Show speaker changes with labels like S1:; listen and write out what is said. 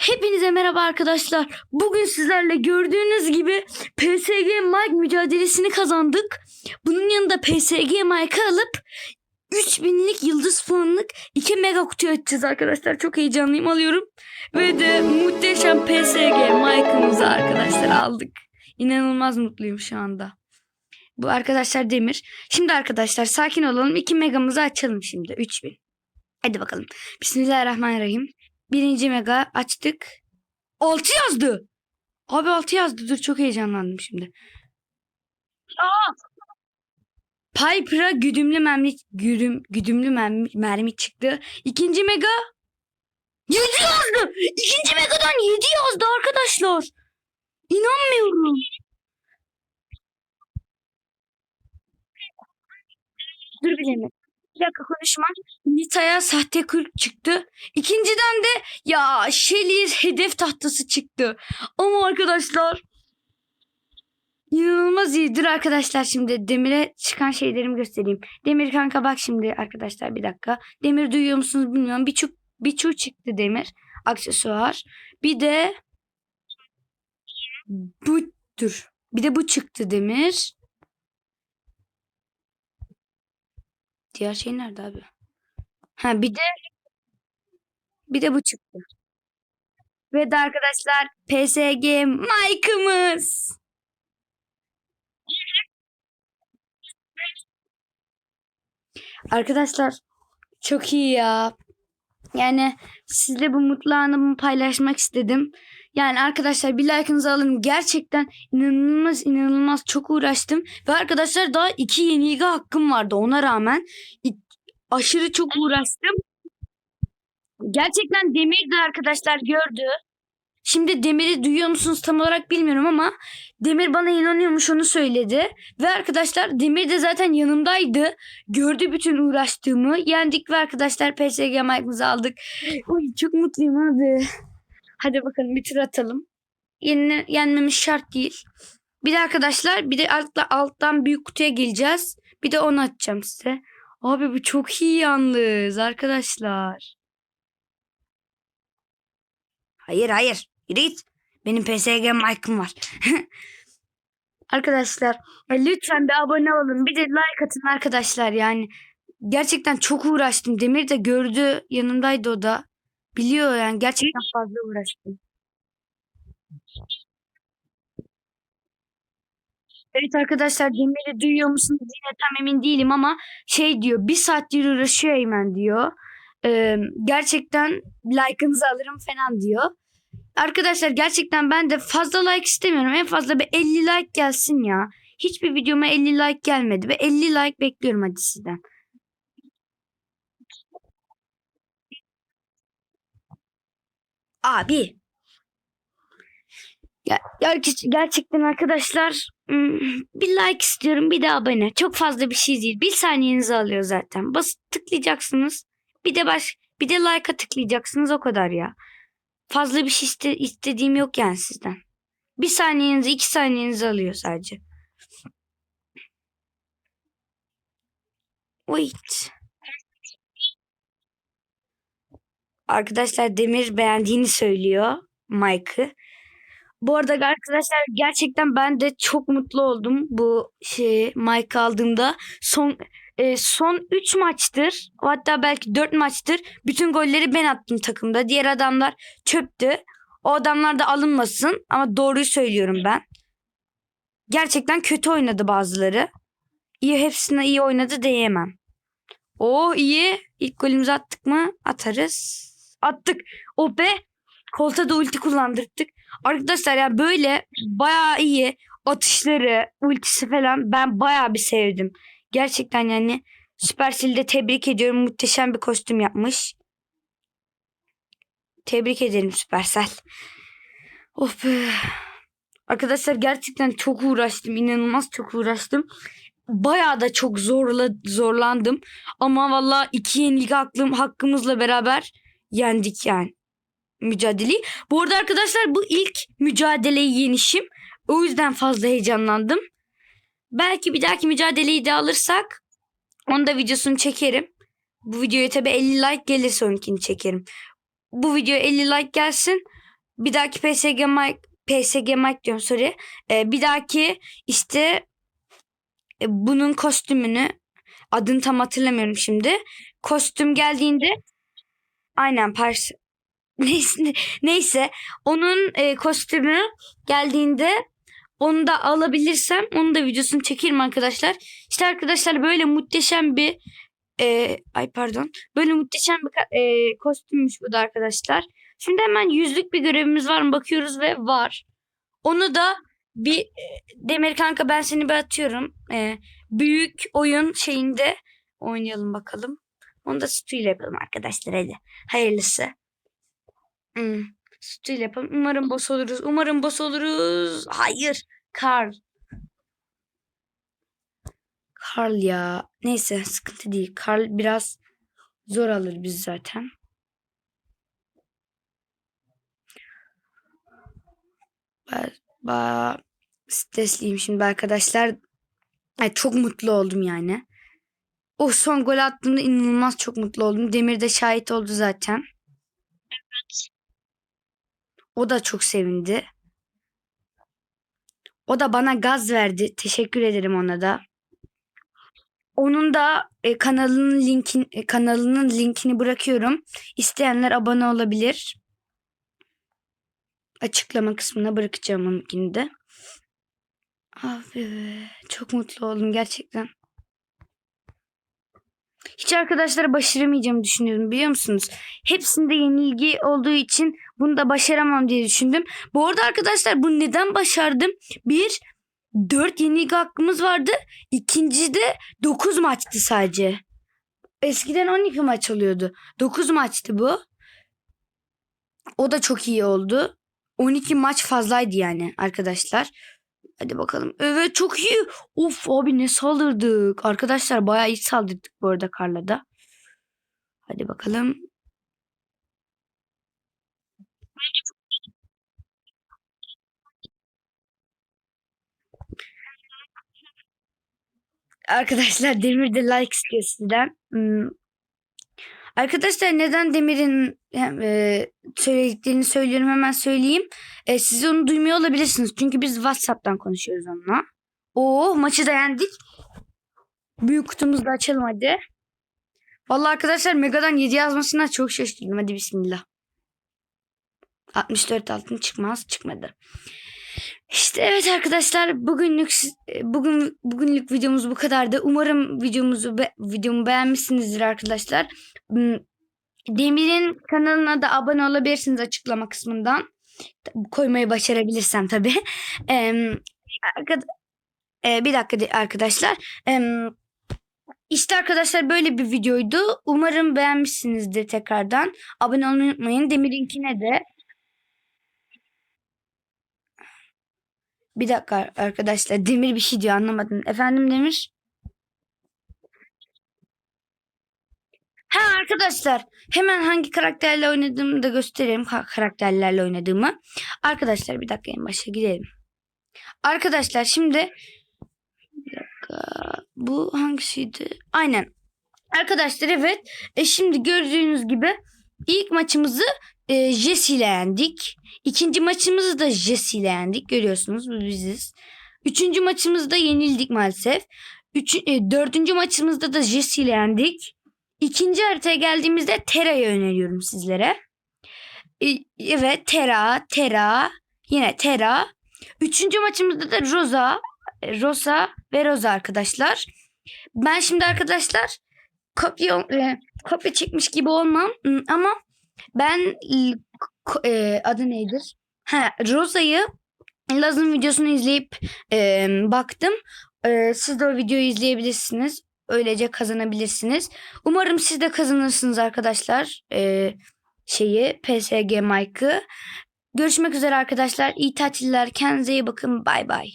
S1: Hepinize merhaba arkadaşlar. Bugün sizlerle gördüğünüz gibi PSG Mike mücadelesini kazandık. Bunun yanında PSG Mike'ı alıp 3000'lik yıldız puanlık 2 mega kutu açacağız arkadaşlar. Çok heyecanlıyım alıyorum. Ve de muhteşem PSG Mike'ımızı arkadaşlar aldık. İnanılmaz mutluyum şu anda. Bu arkadaşlar Demir. Şimdi arkadaşlar sakin olalım. 2 megamızı açalım şimdi. 3000. Hadi bakalım. Bismillahirrahmanirrahim. Birinci mega açtık. 6 yazdı. Abi 6 yazdı. Dur çok heyecanlandım şimdi. Aa! Piper'a güdümlü mermi, güdüm, güdümlü mermi, mermi çıktı. İkinci mega 7 yazdı. İkinci megadan 7 yazdı arkadaşlar. İnanmıyorum. Dur bir dakika. Bir dakika konuşma. Nita'ya sahte kurt çıktı. İkinciden de ya Shelly'e hedef tahtası çıktı. Ama arkadaşlar inanılmaz iyidir arkadaşlar. Şimdi Demir'e çıkan şeylerimi göstereyim. Demir kanka bak şimdi arkadaşlar bir dakika. Demir duyuyor musunuz bilmiyorum. Bir çuk bir çu çıktı Demir. Aksesuar. Bir de bu dur. Bir de bu çıktı Demir. Diğer şey nerede abi? Ha bir de bir de bu çıktı. Ve de arkadaşlar PSG Mike'ımız. Arkadaşlar çok iyi ya. Yani sizle bu mutlu anımı paylaşmak istedim. Yani arkadaşlar bir like'ınızı alın. Gerçekten inanılmaz inanılmaz çok uğraştım. Ve arkadaşlar daha iki yenilgi hakkım vardı ona rağmen. Aşırı çok uğraştım. Gerçekten Demir de arkadaşlar gördü. Şimdi Demir'i duyuyor musunuz tam olarak bilmiyorum ama Demir bana inanıyormuş onu söyledi. Ve arkadaşlar Demir de zaten yanımdaydı. Gördü bütün uğraştığımı. Yendik ve arkadaşlar PSG Mike'ımızı aldık. Oy çok mutluyum abi. Hadi bakalım bir tur atalım. Yenine, yenmemiz şart değil. Bir de arkadaşlar bir de altta, alttan büyük kutuya geleceğiz. Bir de onu açacağım size. Abi bu çok iyi yalnız arkadaşlar. Hayır hayır. Yürü git. Benim PSG Mike'ım var. arkadaşlar e, lütfen bir abone olun. Bir de like atın arkadaşlar yani. Gerçekten çok uğraştım. Demir de gördü. Yanındaydı o da. Biliyor yani. Gerçekten fazla uğraştım. Evet arkadaşlar Demir'i duyuyor musunuz yine tam emin değilim ama şey diyor bir saattir uğraşıyor Eymen diyor. Ee, gerçekten like'ınızı alırım falan diyor. Arkadaşlar gerçekten ben de fazla like istemiyorum. En fazla bir 50 like gelsin ya. Hiçbir videoma 50 like gelmedi ve 50 like bekliyorum hadi sizden. Abi. Ya, ger- gerçekten arkadaşlar hmm, bir like istiyorum bir de abone. Çok fazla bir şey değil. Bir saniyenizi alıyor zaten. Basit tıklayacaksınız. Bir de baş bir de like'a tıklayacaksınız o kadar ya. Fazla bir şey iste- istediğim yok yani sizden. Bir saniyenizi iki saniyenizi alıyor sadece. Wait. Arkadaşlar Demir beğendiğini söylüyor Mike'ı. Bu arada arkadaşlar gerçekten ben de çok mutlu oldum bu şey Mike aldığımda. Son e, son 3 maçtır hatta belki 4 maçtır bütün golleri ben attım takımda. Diğer adamlar çöptü. O adamlar da alınmasın ama doğruyu söylüyorum ben. Gerçekten kötü oynadı bazıları. İyi hepsine iyi oynadı diyemem. O iyi. İlk golümüzü attık mı? Atarız. Attık. O be. Kolta da ulti kullandırdık. Arkadaşlar ya böyle bayağı iyi atışları, ultisi falan ben bayağı bir sevdim. Gerçekten yani Supercell'i de tebrik ediyorum. Muhteşem bir kostüm yapmış. Tebrik ederim Supercell. Of be. Arkadaşlar gerçekten çok uğraştım. inanılmaz çok uğraştım. Bayağı da çok zorla, zorlandım. Ama valla iki yenilik hakkım, hakkımızla beraber yendik yani mücadeleyi. Bu arada arkadaşlar bu ilk mücadeleyi yenişim. O yüzden fazla heyecanlandım. Belki bir dahaki mücadeleyi de alırsak onu da videosunu çekerim. Bu videoya tabi 50 like gelirse onunkini çekerim. Bu videoya 50 like gelsin. bir dahaki PSG Mike PSG Mike diyorum sorry. Ee, bir dahaki işte e, bunun kostümünü adını tam hatırlamıyorum şimdi. Kostüm geldiğinde aynen Pars neyse, neyse onun e, kostümü geldiğinde onu da alabilirsem onun da videosunu çekerim arkadaşlar. İşte arkadaşlar böyle muhteşem bir e, ay pardon böyle muhteşem bir e, kostümmüş bu da arkadaşlar. Şimdi hemen yüzlük bir görevimiz var mı bakıyoruz ve var. Onu da bir e, Demir kanka ben seni bir atıyorum. E, büyük oyun şeyinde oynayalım bakalım. Onu da Stu ile yapalım arkadaşlar hadi. Hayırlısı. Hmm. Stu ile yapalım. Umarım boss oluruz. Umarım boss oluruz. Hayır. Carl. Carl ya. Neyse sıkıntı değil. Carl biraz zor alır biz zaten. Ba, ba stresliyim şimdi arkadaşlar. Ay, çok mutlu oldum yani. O son gol attığımda inanılmaz çok mutlu oldum. Demir de şahit oldu zaten. O da çok sevindi. O da bana gaz verdi. Teşekkür ederim ona da. Onun da e, kanalının linkin e, kanalının linkini bırakıyorum. İsteyenler abone olabilir. Açıklama kısmına bırakacağım onunkini de. Abi be, çok mutlu oldum gerçekten. Hiç arkadaşlara başaramayacağımı düşünüyordum biliyor musunuz? Hepsinde yenilgi olduğu için bunu da başaramam diye düşündüm. Bu arada arkadaşlar bu neden başardım? Bir, dört yenilgi hakkımız vardı. İkinci de dokuz maçtı sadece. Eskiden 12 maç oluyordu. 9 maçtı bu. O da çok iyi oldu. 12 maç fazlaydı yani arkadaşlar. Hadi bakalım. Evet çok iyi. Of abi ne saldırdık. Arkadaşlar bayağı iyi saldırdık bu arada Karla'da. Hadi bakalım. Arkadaşlar Demir de like istiyor sizden. Hmm. Arkadaşlar neden Demir'in hem, e, söylediklerini söylüyorum hemen söyleyeyim. E, siz onu duymuyor olabilirsiniz. Çünkü biz WhatsApp'tan konuşuyoruz onunla. Oo maçı da yendik. Büyük kutumuzu da açalım hadi. Vallahi arkadaşlar Mega'dan 7 yazmasına çok şaşırdım. Hadi bismillah. 64 altın çıkmaz. Çıkmadı. İşte evet arkadaşlar bugünlük bugün bugünlük videomuz bu kadardı. Umarım videomuzu be, videomu beğenmişsinizdir arkadaşlar. Hmm, Demir'in kanalına da abone olabilirsiniz açıklama kısmından. Koymayı başarabilirsem tabii. Ee, e, bir dakika arkadaşlar. Ee, işte arkadaşlar böyle bir videoydu. Umarım beğenmişsinizdir tekrardan. Abone olmayı unutmayın. Demir'inkine de Bir dakika arkadaşlar. Demir bir şey diyor anlamadım. Efendim Demir? Ha arkadaşlar hemen hangi karakterle oynadığımı da göstereyim. Karakterlerle oynadığımı. Arkadaşlar bir dakika en başa gidelim. Arkadaşlar şimdi bir dakika bu hangisiydi? Aynen. Arkadaşlar evet. E şimdi gördüğünüz gibi ilk maçımızı e, Jesse ile yendik. İkinci maçımızı da Jesse ile yendik. Görüyorsunuz bu biziz. Üçüncü maçımızda yenildik maalesef. Üç, e, dördüncü maçımızda da Jesse ile yendik. İkinci haritaya geldiğimizde Tera'yı öneriyorum sizlere. E, evet Tera, Tera, yine Tera. Üçüncü maçımızda da Rosa, Rosa ve Rosa arkadaşlar. Ben şimdi arkadaşlar kopya e, kopya çekmiş gibi olmam ama ben e, adı nedir? Ha, Rosa'yı Laz'ın videosunu izleyip e, baktım. E, siz de o videoyu izleyebilirsiniz. Öylece kazanabilirsiniz. Umarım siz de kazanırsınız arkadaşlar. E, şeyi PSG Mike'ı. Görüşmek üzere arkadaşlar. İyi tatiller. Kendinize iyi bakın. Bay bay.